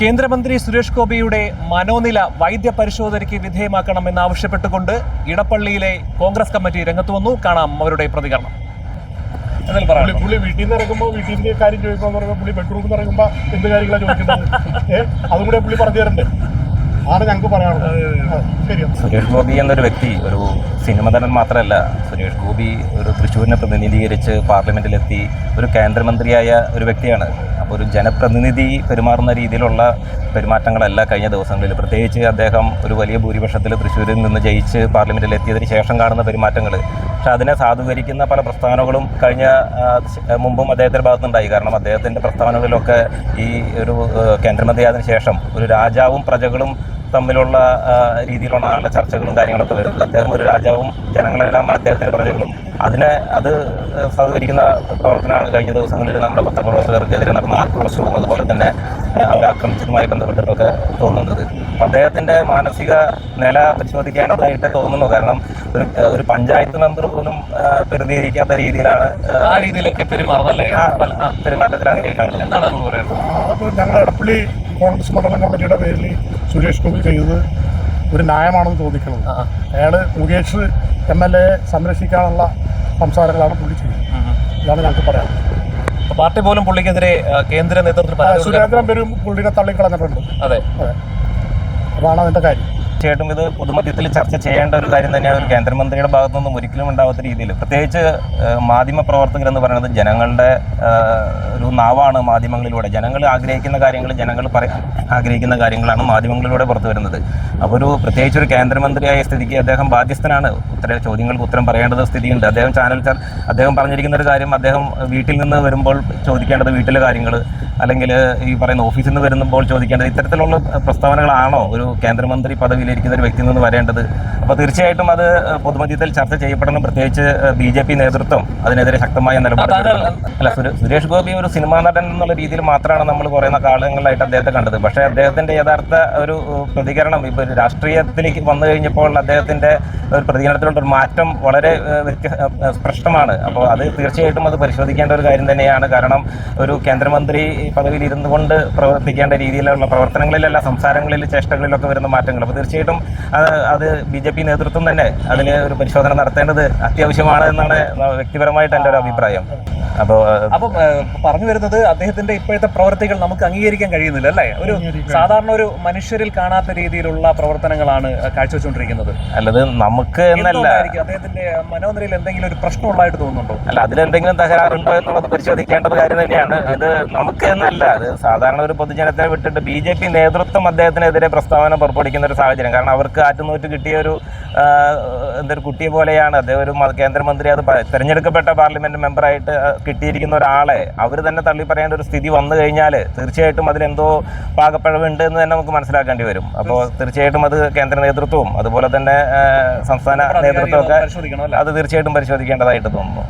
കേന്ദ്രമന്ത്രി സുരേഷ് ഗോപിയുടെ മനോനില വൈദ്യ പരിശോധനയ്ക്ക് വിധേയമാക്കണമെന്ന് ആവശ്യപ്പെട്ടുകൊണ്ട് ഇടപ്പള്ളിയിലെ കോൺഗ്രസ് കമ്മിറ്റി രംഗത്ത് വന്നു. കാണാം അവരുടെ പ്രതികരണം. പുള്ളി പുള്ളി വീട്ടിൽ നിന്ന് ഇറങ്ങുമ്പോൾ വീട്ടിന്റെ കാര്യം ചോദിക്കുമ്പോൾ പറയുമ്പോൾ പുള്ളി ബെഡ്റൂമിൽ നിന്ന് ഇറങ്ങുമ്പോൾ എന്ത് കാര്യങ്ങളാണ് ചോദിക്കുന്നത്? ഏഹ് അതും കൂടെ പുള്ളി പറഞ്ഞു തരണ്ടേ? ആണ് ഞങ്ങൾക്ക് പറയാനുള്ളത്. സുരേഷ് ഗോപി എന്നൊരു വ്യക്തി ഒരു സിനിമ നടൻ മാത്രമല്ല സുരേഷ് ഗോപി ഒരു തൃശ്ശൂരിനെ പ്രതിനിധീകരിച്ച് പാർലമെന്റിലെത്തി ഒരു കേന്ദ്രമന്ത്രിയായ ഒരു വ്യക്തിയാണ്. ഒരു ജനപ്രതിനിധി പെരുമാറുന്ന രീതിയിലുള്ള പെരുമാറ്റങ്ങളല്ല കഴിഞ്ഞ ദിവസങ്ങളിൽ. പ്രത്യേകിച്ച് അദ്ദേഹം ഒരു വലിയ ഭൂരിപക്ഷത്തിൽ തൃശ്ശൂരിൽ നിന്ന് ജയിച്ച് പാർലമെന്റിൽ എത്തിയതിന് ശേഷം കാണുന്ന പെരുമാറ്റങ്ങൾ പക്ഷെ അതിനെ സാധൂകരിക്കുന്ന പല പ്രസ്താവനകളും കഴിഞ്ഞ മുമ്പും അദ്ദേഹത്തിന്റെ ഭാഗത്തുണ്ടായി കാരണം അദ്ദേഹത്തിന്റെ പ്രസ്താവനകളിലൊക്കെ ഈ ഒരു കേന്ദ്രമന്ത്രിയായതിനു ശേഷം ഒരു രാജാവും പ്രജകളും തമ്മിലുള്ള രീതിയിലുള്ള ആളുടെ ചർച്ചകളും കാര്യങ്ങളൊക്കെ വരുന്നത് അദ്ദേഹം ഒരു രാജാവും ജനങ്ങളെല്ലാം അദ്ദേഹത്തിന്റെ പ്രജകളും. അതിനെ അത് സഹകരിക്കുന്ന പ്രവർത്തനമാണ് കഴിഞ്ഞ ദിവസങ്ങളിൽ നമ്മുടെ പത്രപ്രവർത്തകർക്കെതിരെ നടന്ന ആക്രോശവും അതുപോലെ തന്നെ അവരെ ആക്രമിച്ചതുമായി ബന്ധപ്പെട്ടിട്ടൊക്കെ തോന്നുന്നത്. അദ്ദേഹത്തിന്റെ അദ്ദേഹത്തിന്റെ മാനസിക നില പരിശോധിക്കേണ്ടതായിട്ട് തോന്നുന്നു. കാരണം ഒരു ഒരു പഞ്ചായത്ത് മെമ്പർ പോലും പെരുതിയിരിക്കാത്ത പ്രതികരിക്കാത്ത രീതിയിലാണ് ആ, രീതിയിലൊക്കെ പെരുമാറുന്നല്ലേ? ആ, പെരുമാറ്റത്തിൽ അങ്ങനെ കാണുന്നത് എന്താണ് നമ്മൾ പറയുന്നത് അപ്പോൾ ഞങ്ങളുടെ കോൺഗ്രസ് മണ്ഡലം കമ്മിറ്റിയുടെ പേരിൽ സുരേഷ് ഗോപി ചെയ്തത് ഒരു ന്യായമാണെന്ന് ആ. അയാൾ മുകേഷ് എം എൽ എ സംരക്ഷിക്കാനുള്ള സംസാരങ്ങളാണ് പുള്ളി ചെയ്യുന്നത്. ഇതാണ് ഞങ്ങൾക്ക് പറയാം പാർട്ടി പോലും പുള്ളിക്കെതിരെ കേന്ദ്ര നേതൃത്വത്തിൽ സുരേന്ദ്രൻ പേരും പുള്ളിനെ തള്ളിക്കളഞ്ഞിട്ടുണ്ട്. അതെ. അതെ. അതാണ് അതിന്റെ കാര്യം. തീർച്ചയായിട്ടും ഇത് പൊതുമധ്യത്തിൽ ചർച്ച ചെയ്യേണ്ട ഒരു കാര്യം തന്നെയാണ്. ഒരു കേന്ദ്രമന്ത്രിയുടെ ഭാഗത്തു നിന്നും ഒരിക്കലും ഉണ്ടാവാത്ത രീതിയിൽ. പ്രത്യേകിച്ച് മാധ്യമ പ്രവർത്തകർ എന്ന് പറയുന്നത് ജനങ്ങളുടെ ഒരു നാവാണ് മാധ്യമങ്ങളിലൂടെ. ജനങ്ങൾ ആഗ്രഹിക്കുന്ന കാര്യങ്ങൾ ജനങ്ങൾ ആഗ്രഹിക്കുന്ന കാര്യങ്ങളാണ് മാധ്യമങ്ങളിലൂടെ പുറത്തു വരുന്നത്. അപ്പോൾ ഒരു പ്രത്യേകിച്ച് ഒരു കേന്ദ്രമന്ത്രിയായ സ്ഥിതിക്ക് അദ്ദേഹം ബാധ്യസ്ഥനാണ്. ഉത്തര ചോദ്യങ്ങൾക്ക് ഉത്തരം പറയേണ്ടത് സ്ഥിതിയുണ്ട്. അദ്ദേഹം ചാനൽ അദ്ദേഹം പറഞ്ഞിരിക്കുന്ന ഒരു കാര്യം അദ്ദേഹം വീട്ടിൽ നിന്ന് വരുമ്പോൾ ചോദിക്കേണ്ടത് വീട്ടിലെ കാര്യങ്ങൾ അല്ലെങ്കിൽ ഈ പറയുന്ന ഓഫീസിൽ നിന്ന് വരുമ്പോൾ ചോദിക്കേണ്ടത് ഇത്തരത്തിലുള്ള പ്രസ്താവനകളാണോ? ഒരു കേന്ദ്രമന്ത്രി പദവിയിലിരിക്കുന്ന ഒരു വ്യക്തിയിൽ നിന്ന് വരേണ്ടത്. അപ്പോൾ തീർച്ചയായിട്ടും അത് പൊതുമധ്യത്തിൽ ചർച്ച ചെയ്യപ്പെടണം. പ്രത്യേകിച്ച് ബി ജെ പി നേതൃത്വം അതിനെതിരെ ശക്തമായ നിലപാട്. അല്ല സുരേഷ് ഗോപി ഒരു സിനിമാ നടൻ എന്നുള്ള രീതിയിൽ മാത്രമാണ് നമ്മൾ കുറേ കാലങ്ങളായിട്ട് അദ്ദേഹത്തെ കണ്ടത്. പക്ഷേ അദ്ദേഹത്തിന്റെ യഥാർത്ഥ ഒരു പ്രതികരണം ഇപ്പോൾ രാഷ്ട്രീയത്തിലേക്ക് വന്നു കഴിഞ്ഞപ്പോൾ അദ്ദേഹത്തിന്റെ ഒരു പ്രതികരണത്തിലുള്ള ഒരു മാറ്റം വളരെ സ്പഷ്ടമാണ് അപ്പോൾ അത് തീർച്ചയായിട്ടും അത് പരിശോധിക്കേണ്ട ഒരു കാര്യം തന്നെയാണ്. കാരണം ഒരു കേന്ദ്രമന്ത്രി പദവിയിൽ ഇരുന്നു കൊണ്ട് പ്രവർത്തിക്കേണ്ട രീതിയിലുള്ള പ്രവർത്തനങ്ങളിലല്ല സംസാരങ്ങളിൽ ചേഷ്ടകളിലൊക്കെ വരുന്ന മാറ്റങ്ങൾ. അപ്പോൾ തീർച്ചയായിട്ടും അത് അത് ബി ജെ പി നേതൃത്വം തന്നെ അതിന് ഒരു പരിശോധന നടത്തേണ്ടത് അത്യാവശ്യമാണ് എന്നാണ് വ്യക്തിപരമായിട്ട് എന്റെ ഒരു അഭിപ്രായം. അപ്പോൾ അപ്പം പറഞ്ഞു വരുന്നത് അദ്ദേഹത്തിന്റെ ഇപ്പോഴത്തെ പ്രവർത്തികൾ നമുക്ക് അംഗീകരിക്കാൻ കഴിയുന്നില്ല അല്ലേ? ഒരു സാധാരണ ഒരു മനുഷ്യരിൽ കാണാത്ത രീതിയിലുള്ള പ്രവർത്തനങ്ങളാണ് കാഴ്ചവെച്ചുകൊണ്ടിരിക്കുന്നത്. അല്ലത് നമുക്ക് എന്നല്ല. അദ്ദേഹത്തിന്റെ അദ്ദേഹത്തിന്റെ മനോനിലയിൽ എന്തെങ്കിലും ഒരു പ്രശ്നമുള്ളതായിട്ട് തോന്നുന്നുണ്ടോ? അല്ല അതിലെന്തെങ്കിലും തകരാറുണ്ടോ എന്നുള്ളത് പരിശോധിക്കേണ്ടത് കാര്യം തന്നെയാണ്. ഇത് നമുക്ക് എന്നല്ല. അത് സാധാരണ ഒരു പൊതുജനത്തെ വിട്ടിട്ട് ബി ജെ പി നേതൃത്വം അദ്ദേഹത്തിനെതിരെ പ്രസ്താവന പുറപ്പെടുവിക്കുന്ന ഒരു സാഹചര്യം കാരണം അവർക്ക് ആറ്റുനൂറ്റ് കിട്ടിയ ഒരു എന്തൊരു കുട്ടിയെ പോലെയാണ്. അദ്ദേഹം ഒരു കേന്ദ്രമന്ത്രി അത് തിരഞ്ഞെടുക്കപ്പെട്ട പാർലമെന്റ് മെമ്പറായിട്ട് കിട്ടിയിരിക്കുന്ന ഒരാളെ അവർ തന്നെ തള്ളി പറയേണ്ട ഒരു സ്ഥിതി വന്നു കഴിഞ്ഞാൽ തീർച്ചയായിട്ടും അതിലെന്തോ പാകപ്പിഴവുണ്ട് എന്ന് തന്നെ നമുക്ക് മനസ്സിലാക്കേണ്ടി വരും. അപ്പോൾ തീർച്ചയായിട്ടും അത് കേന്ദ്ര നേതൃത്വവും അതുപോലെ തന്നെ സംസ്ഥാന നേതൃത്വമൊക്കെ അത് തീർച്ചയായിട്ടും പരിശോധിക്കേണ്ടതായിട്ട് തോന്നുന്നു.